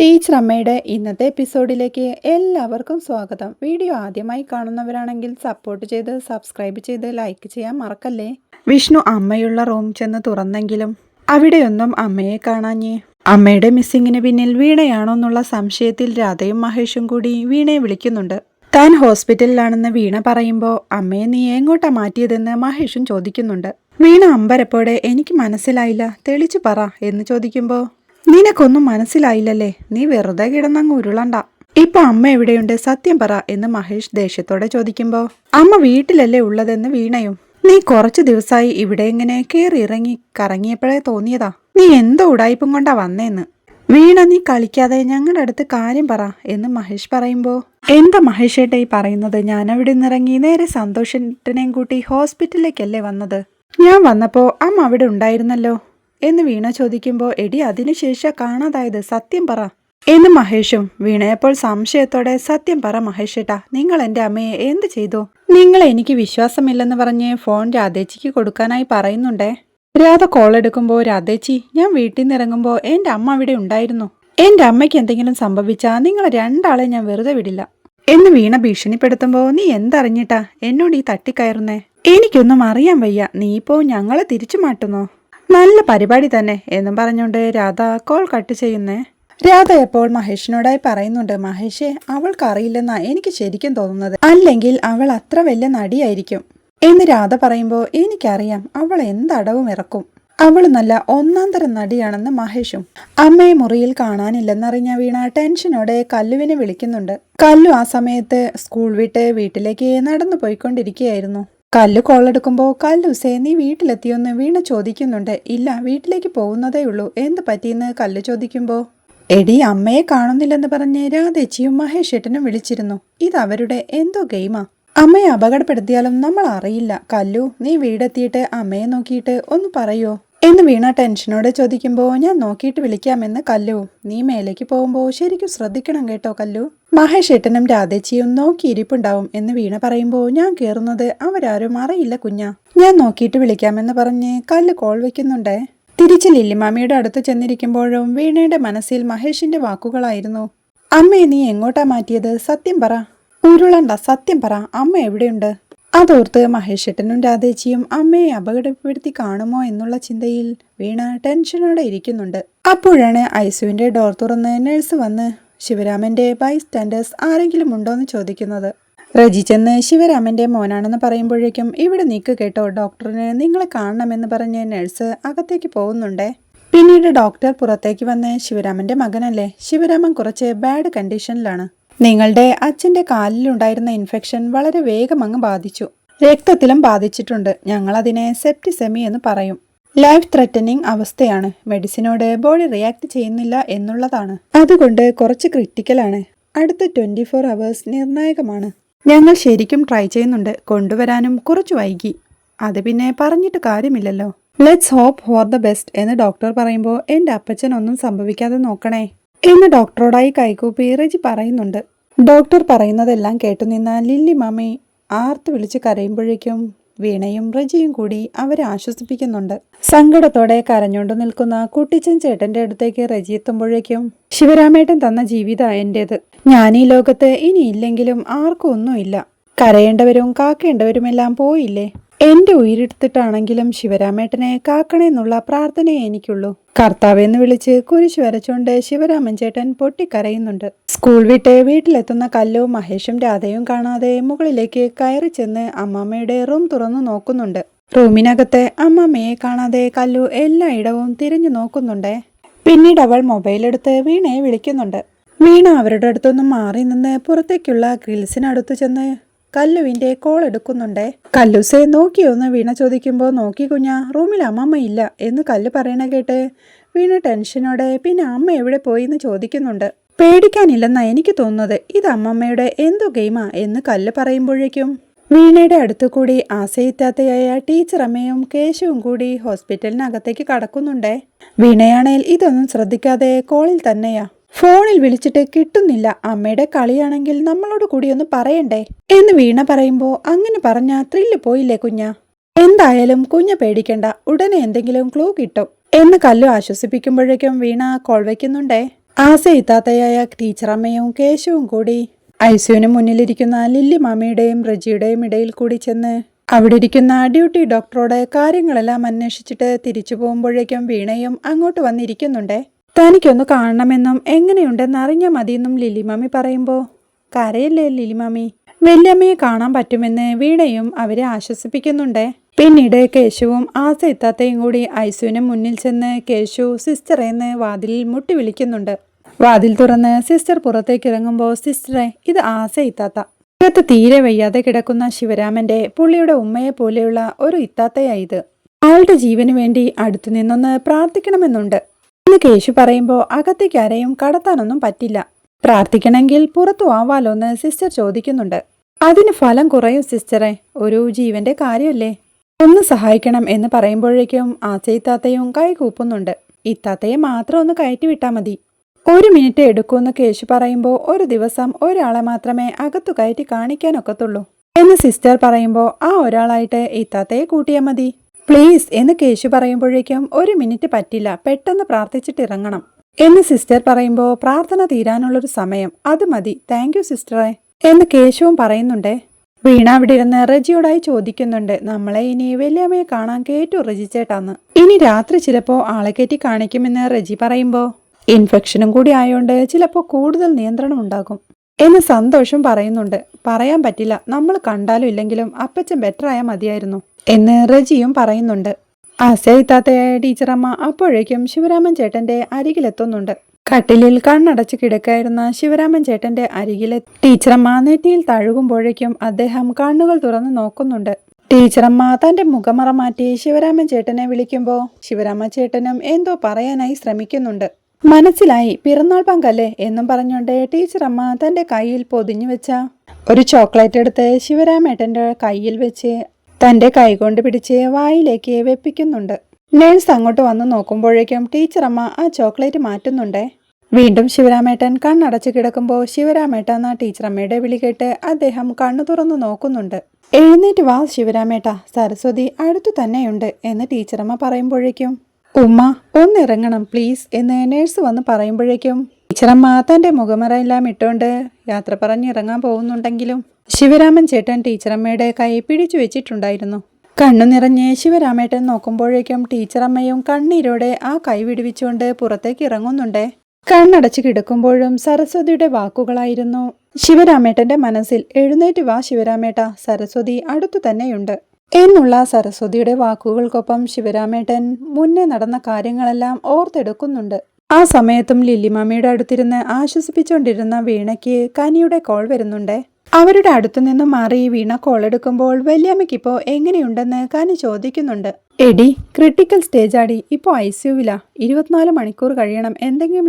Teacher അമ്മയുടെ ഇന്നത്തെ എപ്പിസോഡിലേക്ക് എല്ലാവർക്കും സ്വാഗതം. വീഡിയോ ആദ്യമായി കാണുന്നവരാണെങ്കിൽ സപ്പോർട്ട് ചെയ്ത് സബ്സ്ക്രൈബ് ചെയ്ത് ലൈക്ക് ചെയ്യാൻ മറക്കല്ലേ? വിഷ്ണു അമ്മയുള്ള റൂം ചെന്ന് തുറന്നെങ്കിലും അവിടെയൊന്നും അമ്മയെ കാണാഞ്ഞേ. അമ്മയുടെ മിസ്സിങ്ങിന് പിന്നിൽ വീണയാണോ എന്നുള്ള സംശയത്തിൽ രാധയും മഹേഷും കൂടി വീണയെ വിളിക്കുന്നുണ്ട്. താൻ ഹോസ്പിറ്റലിലാണെന്ന് വീണ പറയുമ്പോൾ അമ്മയെ നീ എങ്ങോട്ടാ മാറ്റിയതെന്ന് മഹേഷും ചോദിക്കുന്നുണ്ട്. വീണ അമ്പരപ്പോടെ എനിക്ക് മനസ്സിലായില്ല തെളിച്ചു പറ എന്ന് ചോദിക്കുമ്പോൾ നിനക്കൊന്നും മനസ്സിലായില്ലല്ലേ? നീ വെറുതെ കിടന്നങ്ങ് ഉരുളണ്ട. ഇപ്പൊ അമ്മ എവിടെയുണ്ട്? സത്യം പറ എന്ന് മഹേഷ് ദേഷ്യത്തോടെ ചോദിക്കുമ്പോ അമ്മ വീട്ടിലല്ലേ ഉള്ളതെന്ന് വീണയും. നീ കുറച്ചു ദിവസമായി ഇവിടെ എങ്ങനെ കേറി ഇറങ്ങി കറങ്ങിയപ്പോഴേ തോന്നിയതാ. നീ എന്തോ ഉടായ്പും കൊണ്ടാ വന്നേന്ന്. വീണ നീ കളിക്കാതെ ഞങ്ങളുടെ അടുത്ത് കാര്യം പറ എന്ന് മഹേഷ് പറയുമ്പോ എന്താ മഹേഷ് ഈ പറയുന്നത്? ഞാൻ അവിടെ നിന്നിറങ്ങി നേരെ സന്തോഷത്തിനെയും കൂട്ടി ഹോസ്പിറ്റലിലേക്കല്ലേ വന്നത്? ഞാൻ വന്നപ്പോ അമ്മ അവിടെ ഉണ്ടായിരുന്നല്ലോ. എന്ന് വീണ ചോദിക്കുമ്പോൾ എടി അതിനുശേഷം കാണാതായത്? സത്യം പറ. എന്ന് മഹേഷും വീണയപ്പോൾ സംശയത്തോടെ സത്യം പറ മഹേഷേട്ടാ നിങ്ങൾ എന്റെ അമ്മയെ എന്ത് ചെയ്തു? നിങ്ങൾ എനിക്ക് വിശ്വാസമില്ലെന്ന് പറഞ്ഞ് ഫോൺ രാധേച്ചിക്ക് കൊടുക്കാനായി പറയുന്നുണ്ടേ? രാധ കോൾ എടുക്കുമ്പോൾ രാധേച്ചി ഞാൻ വീട്ടിൽ നിന്ന് ഇറങ്ങുമ്പോൾ എന്റെ അമ്മ അവിടെ ഉണ്ടായിരുന്നു. എന്റെ അമ്മയ്ക്ക് എന്തെങ്കിലും സംഭവിച്ചാ നിങ്ങൾ രണ്ടാളെ ഞാൻ വെറുതെ വിടില്ല. എന്ന് വീണ ഭീഷണിപ്പെടുത്തുമ്പോൾ നീ എന്തറിഞ്ഞിട്ടാ? എന്നോട് ഈ തട്ടിക്കയറുന്നേ? എനിക്കൊന്നും അറിയാൻ വയ്യ. നീ ഇപ്പോ ഞങ്ങളെ തിരിച്ചു മാട്ടുന്നോ? നല്ല പരിപാടി തന്നെ എന്നും പറഞ്ഞുകൊണ്ട് രാധ കോൾ കട്ട് ചെയ്യുന്നേ. രാധ എപ്പോൾ മഹേഷിനോടായി പറയുന്നുണ്ട്? മഹേഷേ അവൾക്ക് അറിയില്ലെന്നാ എനിക്ക് ശരിക്കും തോന്നുന്നത്. അല്ലെങ്കിൽ അവൾ അത്ര വലിയ നടിയായിരിക്കും. എന്ന് രാധ പറയുമ്പോൾ എനിക്കറിയാം അവൾ എന്തടവും ഇറക്കും. അവൾ നല്ല ഒന്നാം തരം നടിയാണെന്ന് മഹേഷും. അമ്മയെ മുറിയിൽ കാണാനില്ലെന്നറിഞ്ഞ വീണ ടെൻഷനോടെ കല്ലുവിനെ വിളിക്കുന്നുണ്ട്. കല്ലു ആ സമയത്ത് സ്കൂൾ വിട്ട് വീട്ടിലേക്ക് നടന്നു പോയിക്കൊണ്ടിരിക്കുകയായിരുന്നു കല്ല് കോളെടുക്കുമ്പോൾ കല്ലൂസേ നീ വീട്ടിലെത്തിയൊന്ന് വീണ ചോദിക്കുന്നുണ്ട്. ഇല്ല വീട്ടിലേക്ക് പോകുന്നതേ ഉള്ളൂ. എന്ത് പറ്റിയെന്ന് കല്ല് ചോദിക്കുമ്പോൾ എടി അമ്മയെ കാണുന്നില്ലെന്ന് പറഞ്ഞ് രാധേച്ചിയും മഹേഷ് ഏട്ടനും വിളിച്ചിരുന്നു. ഇത് അവരുടെ എന്തോ ഗെയിമാ. അമ്മയെ അപകടപ്പെടുത്തിയാലും നമ്മൾ അറിയില്ല കല്ലു നീ വീടെത്തിയിട്ട് അമ്മയെ നോക്കിയിട്ട് ഒന്ന് പറയോ? എന്ന് വീണ ടെൻഷനോടെ ചോദിക്കുമ്പോൾ ഞാൻ നോക്കിയിട്ട് വിളിക്കാമെന്ന് കല്ലു. നീ മേലേക്ക് പോകുമ്പോൾ ശരിക്കും ശ്രദ്ധിക്കണം കേട്ടോ കല്ലു. മഹേഷ് ഏട്ടനും രാധേച്ചിയും നോക്കിയിരിപ്പുണ്ടാവും എന്ന് വീണ പറയുമ്പോൾ ഞാൻ കയറുന്നത് അവരാരും അറിയില്ല കുഞ്ഞ. ഞാൻ നോക്കിയിട്ട് വിളിക്കാമെന്ന് പറഞ്ഞ് കല്ല് കോൾ വെക്കുന്നുണ്ടേ. തിരിച്ച് ലില്ലിമാമിയുടെ അടുത്ത് ചെന്നിരിക്കുമ്പോഴും വീണയുടെ മനസ്സിൽ മഹേഷിന്റെ വാക്കുകളായിരുന്നു. അമ്മയെ നീ എങ്ങോട്ടാ മാറ്റിയത്? സത്യം പറ. ഉരുളണ്ട സത്യം പറ. അമ്മ എവിടെയുണ്ട്? അതോർത്ത് മഹേഷേട്ടനും രാധേച്ചിയും അമ്മയെ അപകടപ്പെടുത്തി കാണുമോ എന്നുള്ള ചിന്തയിൽ വീണ ടെൻഷനോടെ ഇരിക്കുന്നുണ്ട്. അപ്പോഴാണ് ഐസുവിന്റെ ഡോർ തുറന്ന് നഴ്സ് വന്ന് ശിവരാമന്റെ ബൈസ്റ്റാൻഡേഴ്സ് ആരെങ്കിലും ഉണ്ടോ എന്ന് ചോദിക്കുന്നത്? റജി ചെന്ന് ശിവരാമന്റെ മോനാണെന്ന് പറയുമ്പോഴേക്കും ഇവിടെ നീക്ക് കേട്ടോ ഡോക്ടറിന് നിങ്ങളെ കാണണമെന്ന് പറഞ്ഞ് നഴ്സ് അകത്തേക്ക് പോകുന്നുണ്ടേ. പിന്നീട് ഡോക്ടർ പുറത്തേക്ക് വന്ന് ശിവരാമന്റെ മകനല്ലേ? ശിവരാമൻ കുറച്ച് ബാഡ് കണ്ടീഷനിലാണ്. നിങ്ങളുടെ അച്ഛന്റെ കാലിലുണ്ടായിരുന്ന ഇൻഫെക്ഷൻ വളരെ വേഗം അങ്ങ് ബാധിച്ചു. രക്തത്തിലും ബാധിച്ചിട്ടുണ്ട്. ഞങ്ങളതിനെ സെപ്റ്റിസെമി എന്ന് പറയും. ലൈഫ് ത്രെറ്റനിങ് അവസ്ഥയാണ്. മെഡിസിനോട് ബോഡി റിയാക്ട് ചെയ്യുന്നില്ല എന്നുള്ളതാണ്. അതുകൊണ്ട് കുറച്ച് ക്രിട്ടിക്കലാണ് അടുത്ത ട്വന്റി ഫോർ അവേഴ്സ് നിർണായകമാണ്. ഞങ്ങൾ ശരിക്കും ട്രൈ ചെയ്യുന്നുണ്ട്. കൊണ്ടുവരാനും കുറച്ച് വൈകി. അത് പിന്നെ പറഞ്ഞിട്ട് കാര്യമില്ലല്ലോ. Let's hope for the best എന്ന് ഡോക്ടർ പറയുമ്പോൾ എന്റെ അപ്പച്ചൻ ഒന്നും സംഭവിക്കാതെ നോക്കണേ. എന്ന് ഡോക്ടറോടായി കൈകൂപ്പി ഇറജി പറയുന്നുണ്ട്. ഡോക്ടർ പറയുന്നതെല്ലാം കേട്ടുനിന്ന ലില്ലി മാമി ആർത്ത് വിളിച്ച് കരയുമ്പോഴേക്കും വീണയും റജിയും കൂടി അവരെ ആശ്വസിപ്പിക്കുന്നുണ്ട്. സങ്കടത്തോടെ കരഞ്ഞുകൊണ്ട് നിൽക്കുന്ന കുട്ടിച്ചൻ ചേട്ടന്റെ അടുത്തേക്ക് റജി എത്തുമ്പോഴേക്കും ശിവരാമേട്ടൻ തന്ന ജീവിത എന്റേത്. ഞാൻ ഈ ലോകത്ത് ഇനിയില്ലെങ്കിലും ആർക്കും ഒന്നുമില്ല. കരയേണ്ടവരും കാക്കേണ്ടവരുമെല്ലാം പോയില്ലേ? എന്റെ ഉയരെടുത്തിട്ടാണെങ്കിലും ശിവരാമേട്ടനെ കാക്കണേന്നുള്ള പ്രാർത്ഥനയെ എനിക്കുള്ളൂ. കർത്താവെന്ന് വിളിച്ച് കുരിശ് വരച്ചുകൊണ്ട് ശിവരാമൻ ചേട്ടൻ പൊട്ടിക്കരയുന്നുണ്ട്. സ്കൂൾ വിട്ട് വീട്ടിലെത്തുന്ന കല്ലു മഹേഷും രാധയും കാണാതെ മുകളിലേക്ക് കയറി ചെന്ന് അമ്മാമ്മയുടെ റൂം തുറന്നു നോക്കുന്നുണ്ട്. റൂമിനകത്തെ അമ്മാമ്മയെ കാണാതെ കല്ലു എല്ലായിടവും തിരിഞ്ഞു നോക്കുന്നുണ്ട്. പിന്നീട് അവൾ മൊബൈലെടുത്ത് വീണയെ വിളിക്കുന്നുണ്ട്. വീണ അവരുടെ അടുത്തൊന്നും മാറി നിന്ന് പുറത്തേക്കുള്ള ഗ്രിൽസിനടുത്ത് ചെന്ന് കല്ലുവിന്റെ കോൾ എടുക്കുന്നുണ്ടേ. കല്ലുസെ നോക്കിയൊന്ന് വീണ ചോദിക്കുമ്പോൾ നോക്കി കുഞ്ഞ റൂമിൽ അമ്മമ്മ ഇല്ല എന്ന് കല്ല് പറയണ കേട്ടെ വീണ ടെൻഷനോടെ പിന്നെ അമ്മ എവിടെ പോയി? എന്ന് ചോദിക്കുന്നുണ്ട്. പേടിക്കാനില്ലെന്നാ എനിക്ക് തോന്നുന്നത്. ഇത് അമ്മമ്മയുടെ എന്തോ ഗെയിമാ എന്ന് കല്ല് പറയുമ്പോഴേക്കും വീണയുടെ അടുത്തു കൂടി ആശയിത്താത്തയായ ടീച്ചർ അമ്മയും കേശവും കൂടി ഹോസ്പിറ്റലിനകത്തേക്ക് കടക്കുന്നുണ്ടേ. വീണയാണേൽ ഇതൊന്നും ശ്രദ്ധിക്കാതെ കോളിൽ തന്നെയാ ഫോണിൽ വിളിച്ചിട്ട് കിട്ടുന്നില്ല. അമ്മയുടെ കളിയാണെങ്കിൽ നമ്മളോട് കൂടി ഒന്ന് പറയണ്ടേ? എന്ന് വീണ പറയുമ്പോ അങ്ങനെ പറഞ്ഞ ത്രില്ല് പോയില്ലേ കുഞ്ഞ? എന്തായാലും കുഞ്ഞ പേടിക്കണ്ട. ഉടനെ എന്തെങ്കിലും ക്ലൂ കിട്ടും. എന്ന് കല്ലു ആശ്വസിപ്പിക്കുമ്പോഴേക്കും വീണ കോൾ വയ്ക്കുന്നുണ്ടേ ആസയിത്താത്തയായ ടീച്ചറമ്മയും കേശവും കൂടി ഐസുവിന് മുന്നിലിരിക്കുന്ന ലില്ലി മാമിയുടെയും റജിയുടെയും ഇടയിൽ കൂടി ചെന്ന് അവിടെ ഇരിക്കുന്ന ഡ്യൂട്ടി ഡോക്ടറോട് കാര്യങ്ങളെല്ലാം അന്വേഷിച്ചിട്ട് തിരിച്ചു പോകുമ്പോഴേക്കും വീണയും അങ്ങോട്ട് വന്നിരിക്കുന്നുണ്ടേ. തനിക്കൊന്ന് കാണണമെന്നും എങ്ങനെയുണ്ടെന്ന് അറിഞ്ഞാൽ മതിയെന്നും ലിലിമാമി പറയുമ്പോൾ കരയല്ലേ ലിലിമാമി വല്യമ്മയെ കാണാൻ പറ്റുമെന്ന് വീണയും അവരെ ആശ്വസിപ്പിക്കുന്നുണ്ടേ. പിന്നീട് കേശുവും ആസ എത്താത്തയും കൂടി ഐസുവിന് മുന്നിൽ ചെന്ന് കേശു സിസ്റ്ററേന്ന് വാതിലിൽ മുട്ടി വിളിക്കുന്നുണ്ട്. വാതിൽ തുറന്ന് സിസ്റ്റർ പുറത്തേക്ക് ഇറങ്ങുമ്പോൾ സിസ്റ്ററെ ഇത് ആസ ഇത്താത്ത അകത്ത് തീരെ വയ്യാതെ കിടക്കുന്ന ശിവരാമന്റെ പുള്ളിയുടെ ഉമ്മയെ പോലെയുള്ള ഒരു ഇത്താത്തയായത് ആളുടെ ജീവന് വേണ്ടി അടുത്തു നിന്നൊന്ന് പ്രാർത്ഥിക്കണമെന്നുണ്ട്. എന്ന് കേശു പറയുമ്പോൾ അകത്തേക്ക് ആരെയും കടത്താനൊന്നും പറ്റില്ല. പ്രാർത്ഥിക്കണമെങ്കിൽ പുറത്തു ആവാലോന്ന് സിസ്റ്റർ ചോദിക്കുന്നുണ്ട്. അതിന് ഫലം കുറയും സിസ്റ്ററെ. ഒരു ജീവന്റെ കാര്യമല്ലേ? ഒന്ന് സഹായിക്കണം എന്ന് പറയുമ്പോഴേക്കും ആസയിത്താത്തയും കൈ കൂപ്പുന്നുണ്ട്. ഇത്താത്തയെ മാത്രം ഒന്ന് കയറ്റി വിട്ടാൽ മതി. ഒരു മിനിറ്റ് എടുക്കുമെന്ന് കേശു പറയുമ്പോൾ ഒരു ദിവസം ഒരാളെ മാത്രമേ അകത്തു കയറ്റി കാണിക്കാനൊക്കത്തുള്ളൂ. എന്ന് സിസ്റ്റർ പറയുമ്പോൾ ആ ഒരാളായിട്ട് ഇത്താത്തയെ കൂട്ടിയാൽ മതി. പ്ലീസ് എന്ന് കേശു പറയുമ്പോഴേക്കും ഒരു മിനിറ്റ് പറ്റില്ല. പെട്ടെന്ന് പ്രാർത്ഥിച്ചിട്ട് ഇറങ്ങണം എന്ന് സിസ്റ്റർ പറയുമ്പോൾ പ്രാർത്ഥന തീരാനുള്ളൊരു സമയം. അത് മതി. താങ്ക് യു സിസ്റ്ററെ. എന്ന് കേശുവും പറയുന്നുണ്ടേ. വീണ അവിടെ ഇരുന്ന് റജിയോടായി ചോദിക്കുന്നുണ്ട്. നമ്മളെ ഇനി വല്യമ്മയെ കാണാൻ കേറ്റു റജി ചേട്ടാന്ന്. ഇനി രാത്രി ചിലപ്പോ ആളെ കയറ്റി കാണിക്കുമെന്ന് റജി പറയുമ്പോ ഇൻഫെക്ഷനും കൂടി ആയതുകൊണ്ട് ചിലപ്പോ കൂടുതൽ നിയന്ത്രണം ഉണ്ടാകും. എന്ന് സന്തോഷം പറയുന്നുണ്ട്. പറയാൻ പറ്റില്ല. നമ്മൾ കണ്ടാലും ഇല്ലെങ്കിലും അപ്പച്ചൻ ബെറ്റർ ആയാൽ മതിയായിരുന്നു എന്ന് റജിയും പറയുന്നുണ്ട്. ആശയിത്താത്തയായ ടീച്ചറമ്മ അപ്പോഴേക്കും ശിവരാമൻ ചേട്ടന്റെ അരികിലെത്തുന്നുണ്ട്. കട്ടിലിൽ കണ്ണടച്ച് കിടക്കായിരുന്ന ശിവരാമൻ ചേട്ടന്റെ അരികിലെ ടീച്ചറമ്മ നെറ്റിയിൽ തഴുകുമ്പോഴേക്കും അദ്ദേഹം കണ്ണുകൾ തുറന്നു നോക്കുന്നുണ്ട്. ടീച്ചറമ്മ തന്റെ മുഖമറ മാറ്റി ശിവരാമൻ ചേട്ടനെ വിളിക്കുമ്പോൾ ശിവരാമ ചേട്ടനും എന്തോ പറയാനായി ശ്രമിക്കുന്നുണ്ട്. മനസ്സിലായി പിറന്നാൾ പങ്കല്ലേ എന്നും പറഞ്ഞുകൊണ്ട് ടീച്ചറമ്മ തന്റെ കയ്യിൽ പൊതിഞ്ഞു വെച്ച ഒരു ചോക്ലേറ്റ് എടുത്ത് ശിവരാമേട്ടന്റെ കയ്യിൽ വെച്ച് തന്റെ കൈകൊണ്ട് പിടിച്ച് വായിലേക്ക് വെപ്പിക്കുന്നുണ്ട്. നേഴ്സ് അങ്ങോട്ട് വന്ന് നോക്കുമ്പോഴേക്കും ടീച്ചറമ്മ ആ ചോക്ലേറ്റ് മാറ്റുന്നുണ്ടേ. വീണ്ടും ശിവരാമേട്ടൻ കണ്ണടച്ച് കിടക്കുമ്പോൾ ശിവരാമേട്ട എന്ന ടീച്ചറമ്മയുടെ വിളി കേട്ട് അദ്ദേഹം കണ്ണു തുറന്നു നോക്കുന്നുണ്ട്. എഴുന്നേറ്റ് വാ ശിവരാമേട്ട സരസ്വതി അടുത്തു തന്നെയുണ്ട് എന്ന് ടീച്ചറമ്മ പറയുമ്പോഴേക്കും ഉമ്മ ഒന്നിറങ്ങണം പ്ലീസ് എന്ന് നേഴ്സ് വന്ന് പറയുമ്പോഴേക്കും ടീച്ചറമ്മ തന്റെ മുഖമറയെല്ലാം ഇട്ടുകൊണ്ട് യാത്ര പറഞ്ഞിറങ്ങാൻ പോകുന്നുണ്ടെങ്കിലും ശിവരാമൻ ചേട്ടൻ ടീച്ചറമ്മയുടെ കൈ പിടിച്ചു വെച്ചിട്ടുണ്ടായിരുന്നു. കണ്ണു നിറഞ്ഞ് ശിവരാമേട്ടൻ നോക്കുമ്പോഴേക്കും ടീച്ചറമ്മയും കണ്ണീരോടെ ആ കൈ വിടുവിച്ചുകൊണ്ട് പുറത്തേക്ക് ഇറങ്ങുന്നുണ്ടേ. കണ്ണടച്ചു കിടക്കുമ്പോഴും സരസ്വതിയുടെ വാക്കുകളായിരുന്നു. ശിവരാമേട്ടന്റെ മനസ്സിൽ എഴുന്നേറ്റ് വാ ശിവരാമേട്ട സരസ്വതി അടുത്തു തന്നെയുണ്ട് എന്നുള്ള സരസ്വതിയുടെ വാക്കുകൾക്കൊപ്പം ശിവരാമേട്ടൻ മുന്നേ നടന്ന കാര്യങ്ങളെല്ലാം ഓർത്തെടുക്കുന്നുണ്ട്. ആ സമയത്തും ലില്ലിമാമിയുടെ അടുത്തിരുന്ന് ആശ്വസിപ്പിച്ചുകൊണ്ടിരുന്ന വീണയ്ക്ക് കനിയുടെ കോൾ വരുന്നുണ്ട്. അവരുടെ അടുത്തു നിന്നും മാറി വീണ കോൾ എടുക്കുമ്പോൾ വല്യമ്മയ്ക്കിപ്പോ എങ്ങനെയുണ്ടെന്ന് കനി ചോദിക്കുന്നുണ്ട്. എടി ക്രിട്ടിക്കൽ സ്റ്റേജ് ആടി. ഇപ്പോൾ ഐ സിയുവിലാ ഇരുപത്തിനാല് മണിക്കൂർ കഴിയണം. എന്തെങ്കിലും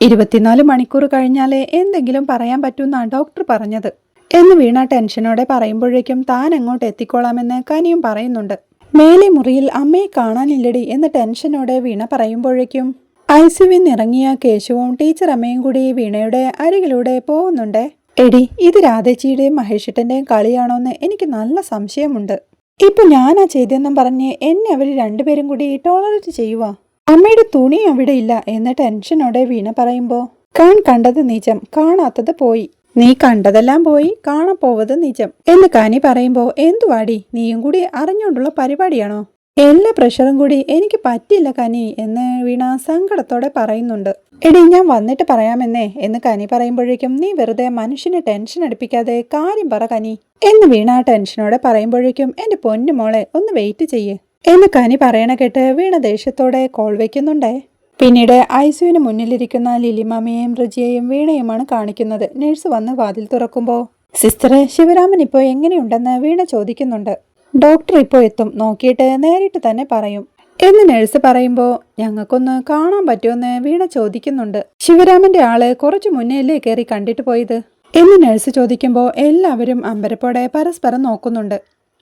ഇരുപത്തിനാല് മണിക്കൂർ കഴിഞ്ഞാലേ എന്തെങ്കിലും പറയാൻ പറ്റൂന്നാ ഡോക്ടർ പറഞ്ഞത്. എന്ന് വീണ ടെൻഷനോടെ പറയുമ്പോഴേക്കും താൻ അങ്ങോട്ട് എത്തിക്കോളാമെന്ന് കനിയും പറയുന്നുണ്ട്. മേലെ മുറിയിൽ അമ്മയെ കാണാനില്ലടി എന്ന് ടെൻഷനോടെ വീണ പറയുമ്പോഴേക്കും ഐ സിയുവിൽ ഇറങ്ങിയ കേശുവും ടീച്ചർ അമ്മയും കൂടി വീണയുടെ അരികിലൂടെ പോകുന്നുണ്ട്. എടി ഇത് രാധേച്ചിയുടെയും മഹേഷിട്ടന്റെയും കളിയാണോന്ന് എനിക്ക് നല്ല സംശയമുണ്ട്. ഇപ്പൊ ഞാനാ ചെയ്തെന്നും പറഞ്ഞ് എന്നെ അവർ രണ്ടുപേരും കൂടി ടോളറേറ്റ് ചെയ്യുവാ. അമ്മയുടെ തുണി അവിടെ ഇല്ല എന്ന് ടെൻഷനോടെ വീണ പറയുമ്പോ കാൺ കണ്ടത് നീചം കാണാത്തത് പോയി. നീ കണ്ടതെല്ലാം പോയി കാണപ്പോവത് നിജം. എന്ന് കാനി പറയുമ്പോ എന്തുവാടി? നീയും കൂടി അറിഞ്ഞുകൊണ്ടുള്ള പരിപാടിയാണോ? എല്ലാ പ്രഷറും കൂടി എനിക്ക് പറ്റില്ല കനി എന്ന് വീണ സങ്കടത്തോടെ പറയുന്നുണ്ട്. എടി ഞാൻ വന്നിട്ട് പറയാമെന്നേ എന്ന് കനി പറയുമ്പോഴേക്കും നീ വെറുതെ മനുഷ്യനെ ടെൻഷൻ അടിപ്പിക്കാതെ കാര്യം പറ കനി എന്ന് വീണ ടെൻഷനോടെ പറയുമ്പോഴേക്കും എന്റെ പൊന്നു മോളെ ഒന്ന് വെയിറ്റ് ചെയ്യേ എന്ന് കനി പറയണ കേട്ട് വീണ ദേഷ്യത്തോടെ കോൾ വെക്കുന്നുണ്ടേ. പിന്നീട് ഐസുവിന് മുന്നിലിരിക്കുന്ന ലിലിമാമയെയും റജിയെയും വീണയുമാണ് കാണിക്കുന്നത്. നേഴ്സ് വന്ന് വാതിൽ തുറക്കുമ്പോൾ സിസ്റ്ററെ ശിവരാമൻ ഇപ്പോൾ എങ്ങനെയുണ്ടെന്ന് വീണ ചോദിക്കുന്നുണ്ട്. ഡോക്ടർ ഇപ്പോൾ എത്തും. നോക്കിയിട്ട് നേരിട്ട് തന്നെ പറയും. എന്ന് നഴ്സ് പറയുമ്പോൾ ഞങ്ങൾക്കൊന്ന് കാണാൻ പറ്റുമെന്ന് വീണ ചോദിക്കുന്നുണ്ട്. ശിവരാമന്റെ ആൾ കുറച്ചു മുന്നേല്ലേ കയറി കണ്ടിട്ട് പോയത്? എന്ന് നഴ്സ് ചോദിക്കുമ്പോൾ എല്ലാവരും അമ്പരപ്പോടെ പരസ്പരം നോക്കുന്നുണ്ട്.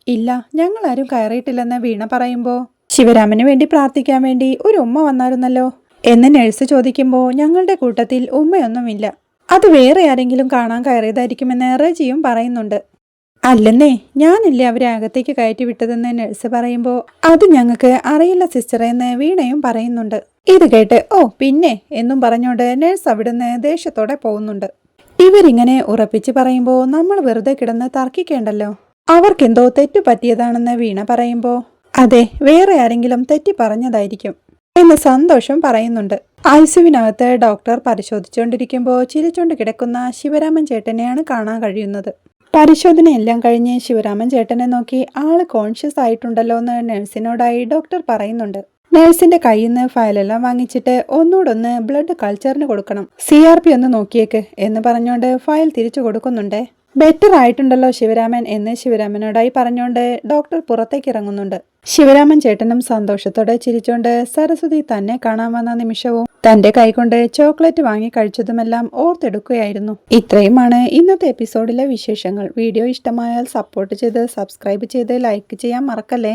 ഇല്ല ഞങ്ങളാരും കയറിയിട്ടില്ലെന്ന് വീണ പറയുമ്പോൾ ശിവരാമന് വേണ്ടി പ്രാർത്ഥിക്കാൻ വേണ്ടി ഒരു ഉമ്മ വന്നായിരുന്നല്ലോ. എന്ന് നഴ്സ് ചോദിക്കുമ്പോൾ ഞങ്ങളുടെ കൂട്ടത്തിൽ ഉമ്മയൊന്നുമില്ല. അത് വേറെ ആരെങ്കിലും കാണാൻ കയറിയതായിരിക്കുമെന്ന് റജിയും പറയുന്നുണ്ട്. അല്ലെന്നേ ഞാനല്ലേ അവരെ അകത്തേക്ക് കയറ്റി വിട്ടതെന്ന് നഴ്സ് പറയുമ്പോൾ അത് ഞങ്ങൾക്ക് അറിയില്ല സിസ്റ്റർ എന്ന് വീണയും പറയുന്നുണ്ട്. ഇത് കേട്ട് ഓ പിന്നെ എന്നും പറഞ്ഞുകൊണ്ട് നഴ്സ് അവിടുന്ന് ദേഷ്യത്തോടെ പോകുന്നുണ്ട്. ഇവരിങ്ങനെ ഉറപ്പിച്ച് പറയുമ്പോൾ നമ്മൾ വെറുതെ കിടന്ന് തർക്കിക്കേണ്ടല്ലോ. അവർക്കെന്തോ തെറ്റു പറ്റിയതാണെന്ന് വീണ പറയുമ്പോൾ അതെ വേറെ ആരെങ്കിലും തെറ്റി പറഞ്ഞതായിരിക്കും. എന്ന് സന്തോഷം പറയുന്നുണ്ട്. ഐസുവിനകത്ത് ഡോക്ടർ പരിശോധിച്ചുകൊണ്ടിരിക്കുമ്പോൾ ചിരിച്ചുകൊണ്ട് കിടക്കുന്ന ശിവരാമൻ ചേട്ടനെയാണ് കാണാൻ കഴിയുന്നത്. പരിശോധനയെല്ലാം കഴിഞ്ഞ് ശിവരാമൻ ചേട്ടനെ നോക്കി ആൾ കോൺഷ്യസ് ആയിട്ടുണ്ടല്ലോ എന്ന് നഴ്സിനോടായി ഡോക്ടർ പറയുന്നുണ്ട്. നഴ്സിന്റെ കയ്യിൽ നിന്ന് ഫയലെല്ലാം വാങ്ങിച്ചിട്ട് ഒന്നുകൂടൊന്ന് ബ്ലഡ് കൾച്ചറിന് കൊടുക്കണം. സി ആർ പി ഒന്ന് നോക്കിയേക്ക് എന്ന് പറഞ്ഞുകൊണ്ട് ഫയൽ തിരിച്ചു കൊടുക്കുന്നുണ്ട്. ബെറ്റർ ആയിട്ടുണ്ടല്ലോ ശിവരാമൻ എന്ന് ശിവരാമനോടായി പറഞ്ഞുകൊണ്ട് ഡോക്ടർ പുറത്തേക്ക് ഇറങ്ങുന്നുണ്ട്. ശിവരാമൻ ചേട്ടനും സന്തോഷത്തോടെ ചിരിച്ചുകൊണ്ട് സരസ്വതി തന്നെ കാണാൻ വന്ന നിമിഷവും തന്റെ കൈകൊണ്ട് ചോക്ലേറ്റ് വാങ്ങി കഴിച്ചതുമെല്ലാം ഓർത്തെടുക്കുകയായിരുന്നു. ഇത്രയുമാണ് ഇന്നത്തെ എപ്പിസോഡിലെ വിശേഷങ്ങൾ. വീഡിയോ ഇഷ്ടമായാൽ സപ്പോർട്ട് ചെയ്ത് സബ്സ്ക്രൈബ് ചെയ്ത് ലൈക്ക് ചെയ്യാൻ മറക്കല്ലേ?